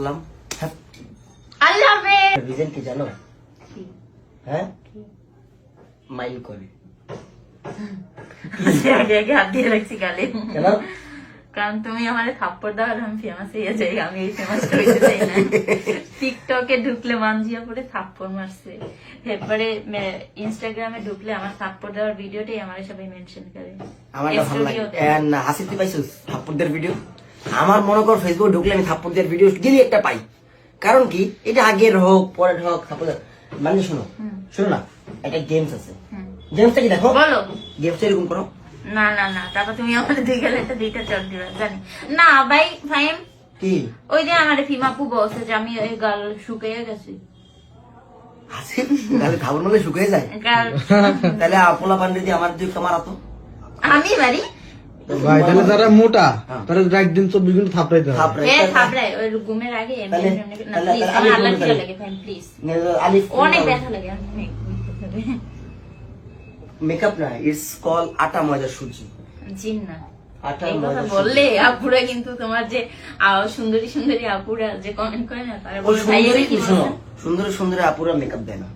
বললাম হ্যাঁ। আল্লাহ হাফেজ। রিজন কি জানো? হ্যাঁ? মাইল করে। আগে আগে হাত দিয়ে রাখছি গালে। কেন? কারণ তুমি আমার থাপ্পড় দাও আর আমি ফেমাস হয়ে যাই। আমি এই ফেমাসটা হইতে চাই না। টিকটকে ঢুকলে মানজিয়া পরে থাপ্পড় মারছে। এরপরে ইনস্টাগ্রামে ঢুকলে আমার থাপ্পড় দেওয়ার ভিডিওটাই আমার সবাই মেনশন করে। আমার ভালো লাগে। ভিডিও আমার মনে কর ফেসবুক ঢুকলে আমি থাপ্পড়দের ভিডিও গেলি একটা পাই। কারণ কি? এটা আগের হোক পরের হোক থাপ্পড় মানে শোনো শোনো না একটা গেমস আছে। গেমসটা কি দেখো? বলো। গেমসটা এরকম করো। না না না তারপর তুমি আমার দুই গেলে একটা দুইটা চট দিবা জানি। না ভাই ফাইম কি? ওই যে আমার ফিমাপু বলছে যে আমি ওই গাল শুকিয়ে গেছি। হাসি তাহলে খাবার মধ্যে শুকিয়ে যায়। গাল তাহলে আপোলা পান্ডে দিয়ে আমার দুই কামার আতো আমি বাড়ি ভাই তাহলে যারা মোটা হ্যাঁ। তারা একদিন চব্বিশ ঘণ্টা থাপড়াইতে হবে ওই ঘুমের আগে অনেক ব্যথা লাগে মেকআপ না ইটস কল আটা ময়দা সুজি। জিন না। বললে আপুরা কিন্তু তোমার যে সুন্দরী সুন্দরী আপুরা যে কমেন্ট করে না তারা সুন্দরী এবার কি শোনো? বলছেন?" সুন্দর আপুরা মেকআপ দেয় না।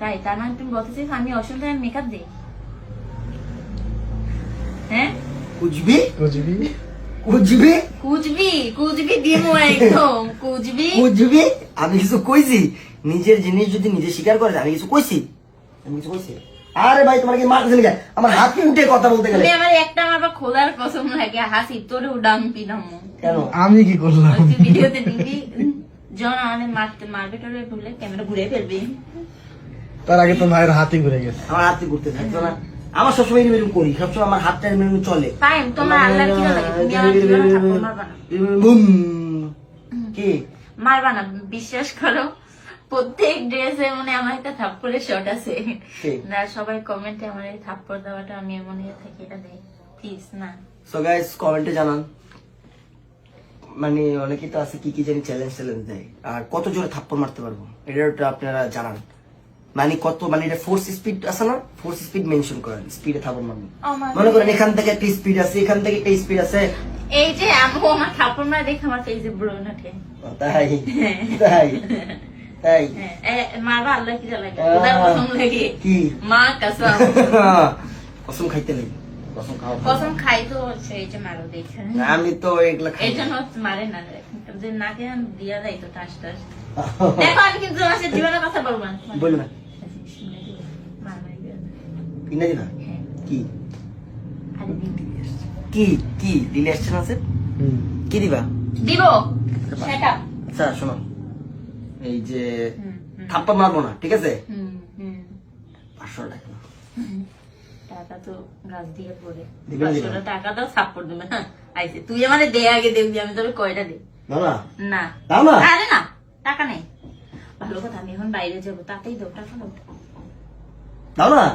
তাই তার মানে তুমি বলতে আমি অসুন্দর মেকআপ দিই? কুচবি বুঝবি কুচবি কুচবি কুচবি দিমু একদম কুচবি কুচবি আমি কিছু কইছি? নিজের জিনিস যদি নিজে স্বীকার করে আমি কিছু কইছি? আমি কিছু কইছি? আরে ভাই তোমার কি মারতেছে নাকি আমার হাত উঠে কথা বলতে গেলে? আমার একটা আমার আবার খোদার কসম লাগে হাসি তোরে উডাম পিনাম কেন? আমি কি করলাম? ভিডিওতে দিবি? জন আমাদের মারতে মারবে বললে ক্যামেরা ঘুরে ফেলবি। তার আগে তো ভাইয়ের হাতই ঘুরে গেছে। আমার হাতে ঘুরতে থাকতো না। আমার সবসময় এরকম এরকম করি সবসময় আমার হাতটা এরকম এরকম চলে। ফাইন তোমার আল্লাহ কি লাগে? তুমি আমার জীবনে থাপ্পড় মারবা না। কি? মারবা না বিশ্বাস করো। প্রত্যেক ড্রেসে মানে আমার একটা থাপ্পড়ের শট আছে। না সবাই কমেন্টে আমার এই থাপ্পড় দেওয়াটা আমি এমন ইয়ে থাকি এটা দেয় প্লিজ না। সো গাইস কমেন্টে জানান। মানে অনেকে তো আছে কি কি জানি চ্যালেঞ্জ চ্যালেঞ্জ দেয়। আর কত জোরে থাপ্পড় মারতে পারব? এটা আপনারা জানান। মানে কত মানে এটা ফোর্স স্পিড আছে না? ফোর্স স্পিড মেনশন করেন স্পিডে মারবো আমার- মনে করেন এখান থেকে একটা স্পিড আছে এখান থেকে একটা স্পিড আছে। এই যে আমি আমার থাপ্পড় মারা দেখে আমার ফেসে ব্রণ ওঠে। তাই তাই তাই। হ্যাঁ, আল্লাহ কি লাগে কসম লাগে। কি? মা কসম। কসম খাইতে নেই। কসম খাই তো সেই যে মারো দেখে। আমি তো এগুলা খাই এই। জন্য মারে না। যে নাকে দিয়া দেয় তো টাস টাস। দেখো আমি কিন্তু তোমার সাথে জীবনের কথা বলব না। বলো না। না। ইংরেজি না? হ্যাঁ। কি। কি কি? দিলে আসছে না কি দিবা? দিব। সেটা আচ্ছা শোনো। এই যে হুম, মারবো না ঠিক আছে? পাঁচশো টাকা। টাকা তো গাছ দিয়ে পড়ে। দিবে না, পাঁচশো টাকা দাও সাপোর্ট দেবে না আইসে তুই আমারে দে আগে দেখবি আমি তোর কয়টা দে দাও না। না না। আরে না। টাকা নেই? ভালো কথা আমি এখন বাইরে যাব তাতেই দাও টাকা দাও। দাও না?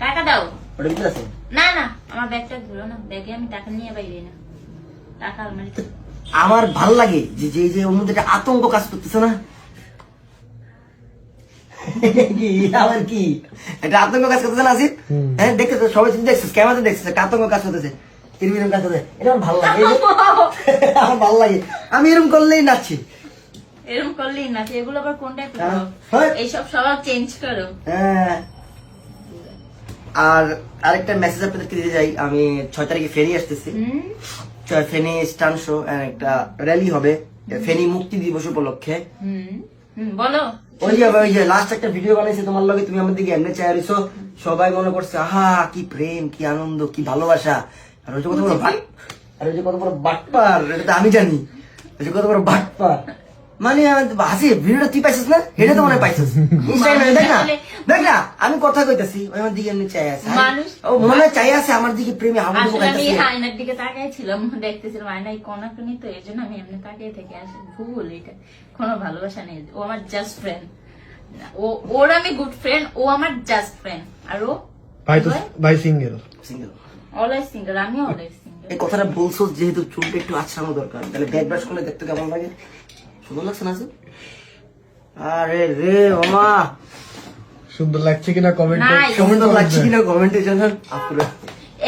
টাকা দাও। ওটা ভিতরে আছে? না না আমার ব্যাগটা ধরো না ব্যাগে আমি টাকা নিয়ে বাইরে না। টাকা আলমারিতে আমার ভালো লাগে যে যে যে ওর মধ্যে একটা আতঙ্ক কাজ করতেছে না। আবার কি? একটা আতঙ্ক কাজ করতেছে না আসিফ? হ্যাঁ দেখতেছে সবাই দেখছিস ক্যামেরাতে দেখছিস আতঙ্ক কাজ করতেছে এরকম কাজ করতেছে। এটা আমার ভালো লাগে। আমার ভালো লাগে। আমি এরকম করলেই নাচছি। এরকম করলেই না এগুলো আবার কোনটা হ্যাঁ। এইসব স্বভাব চেঞ্জ করো। হ্যাঁ। আর আরেকটা মেসেজ আপনাদেরকে দিতে যাই আমি ছয় তারিখে আসতেছি। ফেনি স্টান শো একটা র্যালি হবে। ফেনি মুক্তি দিবস উপলক্ষে। বলো। ওই যে ওই যে লাস্ট একটা ভিডিও বানাইছে তোমার লগে তুমি আমার দিকে এমনি চাই সবাই মনে করছে আহা কি প্রেম কি আনন্দ কি ভালোবাসা। আর ওই যে কত বড় আর ওই যে কত বড় বাটপার এটা তো আমি জানি। ওই যে কত বড় বাটপার। মানে আমি হাসি ভিডিওটা তুই পাইছিস না? এটা তো মনে হয় পাইছিস। দেখ না দেখ না আমি কথা কইতাছি আমার দিকে এমনি চাই আছে। ও মনে হয় চাই আছে আমার দিকে প্রেমে হাবুডুবু আসলে আমি আয়নার দিকে তাকাইছিলাম দেখতেছিলাম আয়নায় তো এই জন্য আমি এমনি তাকিয়ে থেকে আসি ভুল এটা। কোনো ভালোবাসা নেই ও আমার জাস্ট ফ্রেন্ড ও ওর আমি গুড ফ্রেন্ড ও আমার জাস্ট ফ্রেন্ড আর ও? ভাই তো ভাই সিঙ্গেল সিঙ্গেল অলওয়েজ সিঙ্গেল আমি অলওয়েজ সিঙ্গেল এই কথাটা বলছো যেহেতু চুলটা একটু আছড়ানো দরকার তাহলে ব্যাক ব্রাশ করলে দেখতে কেমন লাগে? সুন্দর লাগছে না আরে রে ওমা। সুন্দর লাগছে কিনা কমেন্ট সুন্দর লাগছে কিনা কমেন্টে জানান। আপুরা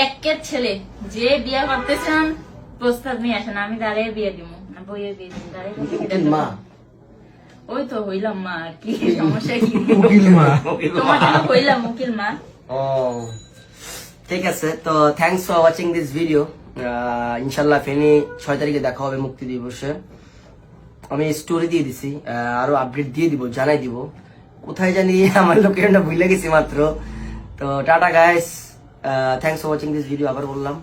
একের ছেলে যে বিয়ে করতে চান প্রস্তাব নিয়ে আসেন আমি দাঁড়িয়ে বিয়ে দিব না বইয়ে বিয়ে দিব। দাঁড়িয়ে মা। ওই তো হইলাম মা আর কি সমস্যা কি? উকিল মা। তোমার জন্য হইলাম উকিল মা। ও। ঠিক আছে তো thanks for watching this video ইনশাল্লাহ ফেনি ছয় তারিখে দেখা হবে মুক্তি দিবসে। আমি স্টোরি দিয়ে দিছি আরও আপডেট দিয়ে দিব, জানাই দিব। কোথায় জানি আমার লোকেশনটা ভুলে গেছি মাত্র। তো tata guys thanks for watching this video আবার বললাম।